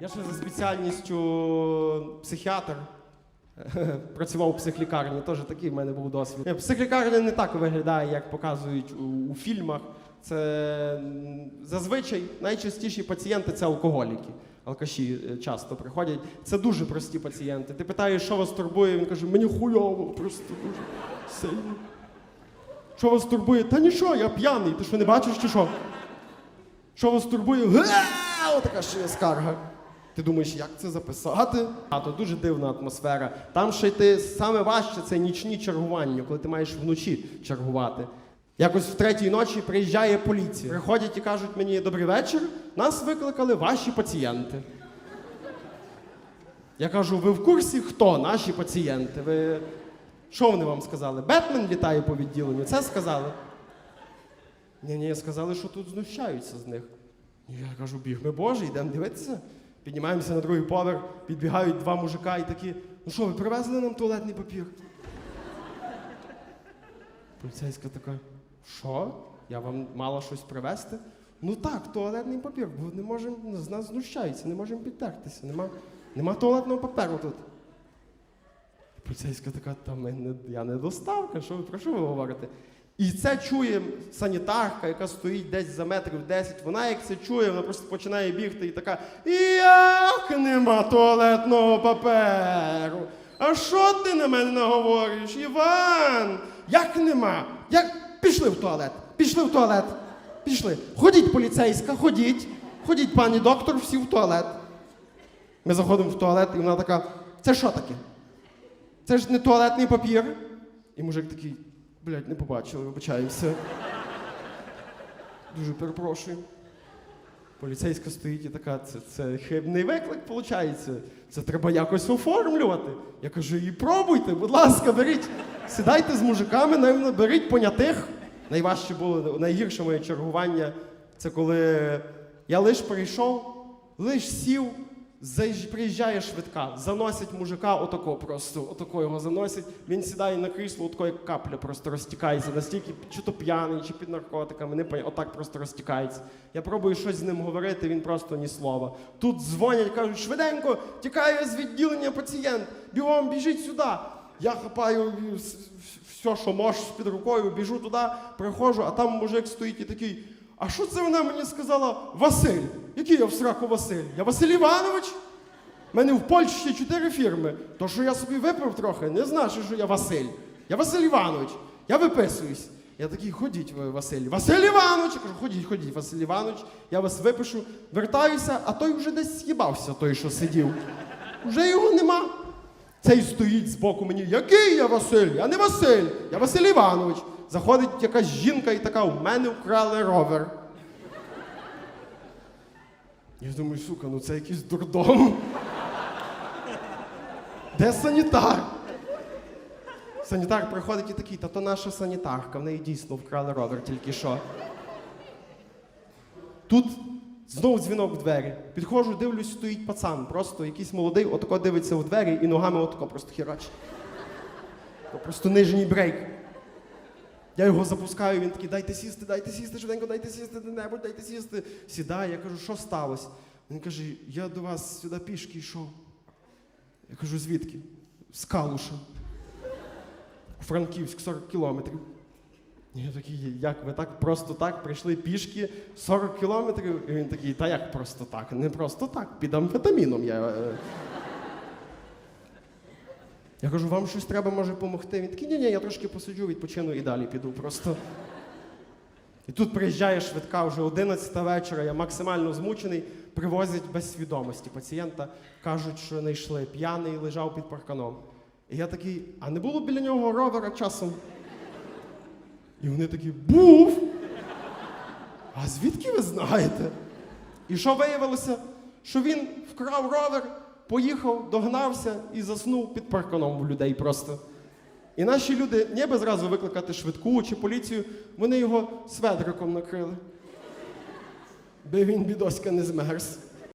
Я ще за спеціальністю психіатр. Працював у психлікарні, теж такий в мене був досвід. Психлікарня не так виглядає, як показують у, у фільмах. Це зазвичай найчастіші пацієнти це алкоголіки. Алкаші е, часто приходять. Це дуже прості пацієнти. Ти питаєш, що вас турбує, він каже, мені хуйово, просто дуже сильно. Що вас турбує? Та нічого, я п'яний. Ти що не бачиш чи що? Що вас турбує? Отака ще скарга. Ти думаєш, як це записати? А то дуже дивна атмосфера. Там ще йти саме важче це нічні чергування, коли ти маєш вночі чергувати. Якось в третій ночі приїжджає поліція. Приходять і кажуть мені добрий вечір. Нас викликали ваші пацієнти. Я кажу, ви в курсі, хто наші пацієнти? Ви що вони вам сказали? Бетмен літає по відділенню, це сказали. Ні, ні, сказали, що тут знущаються з них. Я кажу, біг ми Боже, йдемо дивитися. Піднімаємося на другий поверх, підбігають два мужика і такі, ну що, ви привезли нам туалетний папір? Поліцейська така, що? Я вам мала щось привезти? Ну так, туалетний папір, бо не можемо, з нас знущаються, не можемо підтертися. Нема, нема туалетного паперу тут. Поліцейська така, та ми не, я не доставка, що ви про що ви говорите? І це чує санітарка, яка стоїть десь за метрів 10. Вона як це чує, вона просто починає бігти і така: Як нема туалетного паперу? А що ти на мене наговориш, Іван? Як нема? Як? Пішли в туалет, пішли в туалет. Пішли. Ходіть, поліцейська, ходіть. Ходіть, пані доктор, всі в туалет. Ми заходимо в туалет, і вона така: це що таке? Це ж не туалетний папір. І мужик такий, блядь, не побачили, вибачаємося. Дуже перепрошую. Поліцейська стоїть і така, це, це хибний виклик, виходить. Це треба якось оформлювати. Я кажу, і пробуйте, будь ласка, беріть. Сідайте з мужиками, беріть понятих. Найважче було, найгірше моє чергування. Це коли я лиш прийшов, лиш сів, приїжджає швидка, заносять мужика отако просто, отако його заносять. Він сідає на крісло, отако як капля просто розтікається, настільки чи то п'яний, чи під наркотиками, не пон- отак просто розтікається. Я пробую щось з ним говорити, він просто ні слова. Тут дзвонять, кажуть, швиденько, тікає з відділення пацієнт, бігом, біжіть сюди. Я хапаю все, що можеш під рукою, біжу туди, приходжу, а там мужик стоїть і такий. А що це вона мені сказала Василь? Який я в сраку Василь? Я Василь Іванович? У мене в Польщі є чотири фірми. То, що я собі випив трохи, не значить, що я Василь. Я Василь Іванович. Я виписуюсь. Я такий, ходіть, ви, Василь. Василь Іванович! Я кажу, ходіть, ходіть, Василь Іванович, я вас випишу, вертаюся, а той вже десь з'їбався, той, що сидів. Вже його нема. Цей стоїть збоку мені. Який я Василь? Я не Василь, я Василь Іванович. Заходить якась жінка і така, у мене вкрали ровер. Я думаю, сука, ну це якийсь дурдом. Де санітар? Санітар приходить і такий, та то наша санітарка, в неї дійсно вкрали ровер тільки що. Тут знову дзвінок в двері. Підходжу, дивлюсь, стоїть пацан, просто якийсь молодий, отако дивиться в двері і ногами отако просто херачить. Просто нижній брейк. Я його запускаю, він такий, дайте сісти, дайте сісти, швиденько, дайте сісти де-небудь, дайте сісти. Сідає, я кажу, що сталося? Він каже, я до вас сюди пішки йшов. Я кажу, звідки? З Калуша. Франківськ 40 кілометрів. Я такий, як ви так просто так прийшли пішки 40 кілометрів? І він такий, та як просто так? Не просто так, під амфетаміном я. е». Я кажу, вам щось треба може допомогти. Він такий, ні, ні, я трошки посиджу, відпочину і далі піду просто. І тут приїжджає швидка вже 11 вечора, я максимально змучений, привозять без свідомості пацієнта, кажуть, що не йшли, п'яний лежав під парканом. І я такий, а не було біля нього ровера часом? І вони такі, був. А звідки ви знаєте? І що виявилося? Що він вкрав ровер, поїхав, догнався і заснув під парканом у людей просто. І наші люди, ніби зразу викликати швидку чи поліцію, вони його сведриком накрили. Би він бідоська не змерз.